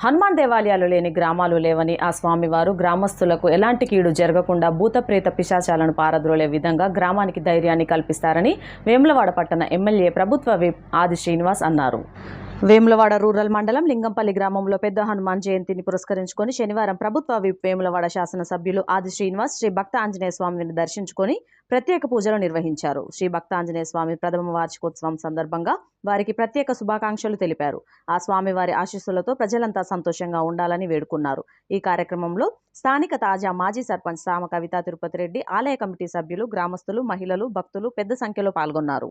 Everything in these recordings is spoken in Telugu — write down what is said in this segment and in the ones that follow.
హనుమాన్ దేవాలయాలు లేని గ్రామాలు లేవని ఆ స్వామివారు గ్రామస్తులకు ఎలాంటి కీడు జరగకుండా భూతప్రేత పిశాచాలను పారద్రోలే విధంగా గ్రామానికి ధైర్యాన్ని కల్పిస్తారని వేములవాడ పట్టణ ఎమ్మెల్యే ప్రభుత్వ విప్ ఆది శ్రీనివాస్ అన్నారు. వేములవాడ రూరల్ మండలం లింగంపల్లి గ్రామంలో పెద్ద హనుమాన్ జయంతిని పురస్కరించుకొని శనివారం ప్రభుత్వ విప్ వేములవాడ శాసనసభ్యులు ఆది శ్రీనివాస్ శ్రీ భక్త ఆంజనేయ స్వామిని దర్శించుకొని ప్రత్యేక పూజలు నిర్వహించారు. శ్రీ భక్త ఆంజనేయ స్వామి ప్రథమ వార్షికోత్సవం సందర్భంగా వారికి ప్రత్యేక శుభాకాంక్షలు తెలిపారు. ఆ స్వామి వారి ఆశీస్సులతో ప్రజలంతా సంతోషంగా ఉండాలని వేడుకున్నారు. ఈ కార్యక్రమంలో స్థానిక తాజా మాజీ సర్పంచ్ సామ కవిత తిరుపతి రెడ్డి ఆలయ కమిటీ సభ్యులు గ్రామస్తులు మహిళలు భక్తులు పెద్ద సంఖ్యలో పాల్గొన్నారు.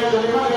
ఫోన్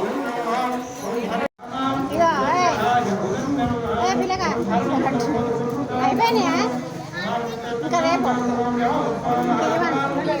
అయిపోయినాయా ఇంకా రేపు ఇంకేమన్నా? జై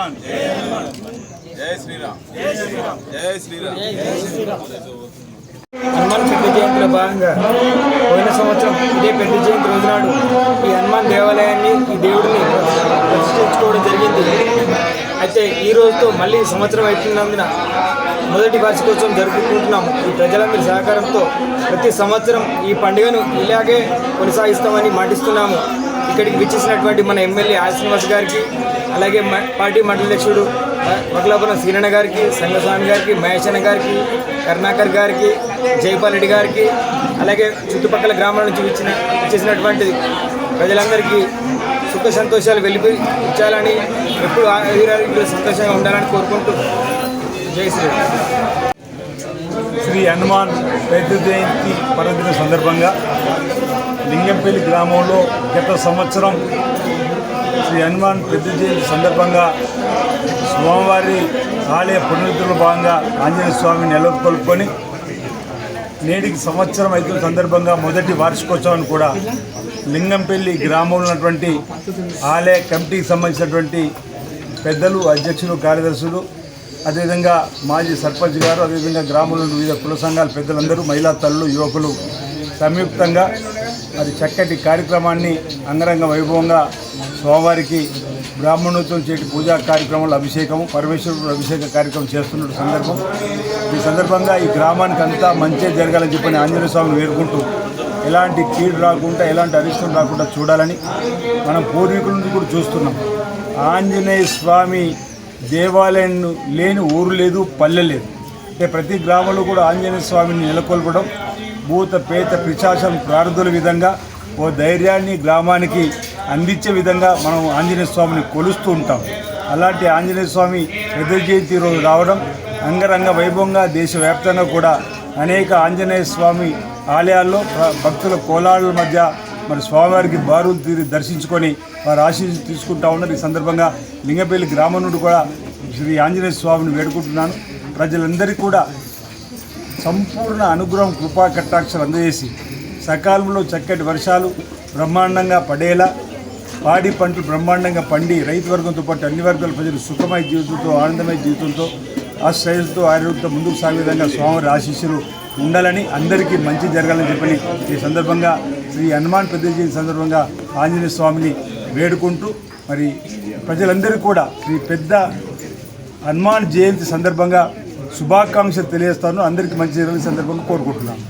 హనుమాన్ జై శ్రీరామ్. జై శ్రీరామ్. జై శ్రీరామ్. హనుమాన్ పెద్ద జయంతిలో భాగంగా పోయిన సంవత్సరం ఇదే పెద్ద జయంతి రోజు నాడు ఈ హనుమాన్ దేవాలయాన్ని ఈ దేవుడిని ప్రతిష్ఠించుకోవడం జరిగింది. అయితే ఈ రోజుతో మళ్ళీ సంవత్సరం అవుతున్నందున మొదటి వార్షికోత్సవం జరుపుకుంటున్నాం ఈ ప్రజలందరి సహకారంతో ప్రతి సంవత్సరం ఈ పండుగను ఇలాగే కొనసాగిస్తామని మాటిస్తున్నాము. ఇక్కడికి విచ్చేసినటువంటి మన ఎమ్మెల్యే ఆశ్రీనివాస్ గారికి అలాగే మ- పార్టీ మండలాధ్యక్షుడు మకలాపురం సీనన్న గారికి సంగస్వామి గారికి మహేశన్న గారికి కరుణాకర్ గారికి జైపాల్ రెడ్డి గారికి అలాగే చుట్టుపక్కల గ్రామాల నుంచి వచ్చిన వచ్చేసినటువంటి ప్రజలందరికీ సుఖ సంతోషాలు వెళ్ళిపోయి ఇచ్చాలని ఎప్పుడు ఆయురారోగ్యాలు సంతోషంగా ఉండాలని కోరుకుంటూ జై శ్రీరామ్. శ్రీ హనుమాన్ పెద్ద జయంతి పర్వదిన సందర్భంగా లింగంపల్లి గ్రామంలో గత సంవత్సరం శ్రీ హనుమాన్ పెద్ద జయంతి సందర్భంగా స్వామివారి ఆలయ పునరుద్ధరణ భాగంగా ఆంజనేయ స్వామిని నెలకొల్పుకొని నేటికి సంవత్సరం అయితే సందర్భంగా మొదటి వార్షికోత్సవాన్ని కూడా లింగంపల్లి గ్రామంలో ఉన్నటువంటి ఆలయ కమిటీకి సంబంధించినటువంటి పెద్దలు అధ్యక్షులు కార్యదర్శులు అదేవిధంగా మాజీ సర్పంచ్ గారు అదేవిధంగా గ్రామంలో వివిధ కుల సంఘాల పెద్దలందరూ మహిళా తల్లులు యువకులు సంయుక్తంగా మరి చక్కటి కార్యక్రమాన్ని అంగరంగ వైభవంగా స్వామివారికి బ్రాహ్మణోత్సవం చేటి పూజా కార్యక్రమాలు అభిషేకము పరమేశ్వరుడు అభిషేక కార్యక్రమం చేస్తున్న సందర్భం. ఈ సందర్భంగా ఈ గ్రామానికి అంతా మంచి జరగాలని చెప్పని ఆంజనేయ స్వామిని వేడుకుంటూ ఎలాంటి కీడు రాకుండా ఎలాంటి అరిష్టం రాకుండా చూడాలని మనం పూర్వీకుల నుంచి కూడా చూస్తున్నాం. ఆంజనేయ స్వామి దేవాలయం లేని ఊరు లేదు పల్లె లేదు. అంటే ప్రతి గ్రామంలో కూడా ఆంజనేయ స్వామిని నెలకొల్పడం భూత పేత పిశాచం ప్రార్థుల విధంగా ఓ ధైర్యాన్ని గ్రామానికి అందించే విధంగా మనం ఆంజనేయ స్వామిని కొలుస్తూ ఉంటాం. అలాంటి ఆంజనేయ స్వామి పెద్ద జయంతి రోజు రావడం అంగరంగ వైభవంగా దేశవ్యాప్తంగా కూడా అనేక ఆంజనేయ స్వామి ఆలయాల్లో భక్తుల కోలాళ్ళ మధ్య మరి స్వామివారికి బారులు తీరి దర్శించుకొని వారు ఆశీస్సు తీసుకుంటా ఉన్నారు. ఈ సందర్భంగా లింగపల్లి గ్రామం నుండి కూడా శ్రీ ఆంజనేయ స్వామిని వేడుకుంటున్నాను. ప్రజలందరికీ కూడా సంపూర్ణ అనుగ్రహం కృపా కటాక్షలు అందజేసి సకాలంలో చక్కటి వర్షాలు బ్రహ్మాండంగా పడేలా పాడి పంటలు బ్రహ్మాండంగా పండి రైతు వర్గంతో పాటు అన్ని వర్గాల ప్రజలు సుఖమైన జీవితంతో ఆనందమైన జీవితంతో ఆశ్రయంతో ఆరోగ్యంతో ముందుకు సాగే విధంగా స్వామివారి ఆశీస్సులు ఉండాలని అందరికీ మంచి జరగాలని చెప్పని ఈ సందర్భంగా శ్రీ హనుమాన్ పెద్ద జయంతి సందర్భంగా ఆంజనేయ స్వామిని వేడుకుంటూ మరి ప్రజలందరూ కూడా శ్రీ పెద్ద హనుమాన్ జయంతి సందర్భంగా శుభాకాంక్షలు తెలియజేస్తాను. అందరికీ మంచి జరిగిన సందర్భంగా కోరుకుంటున్నాను.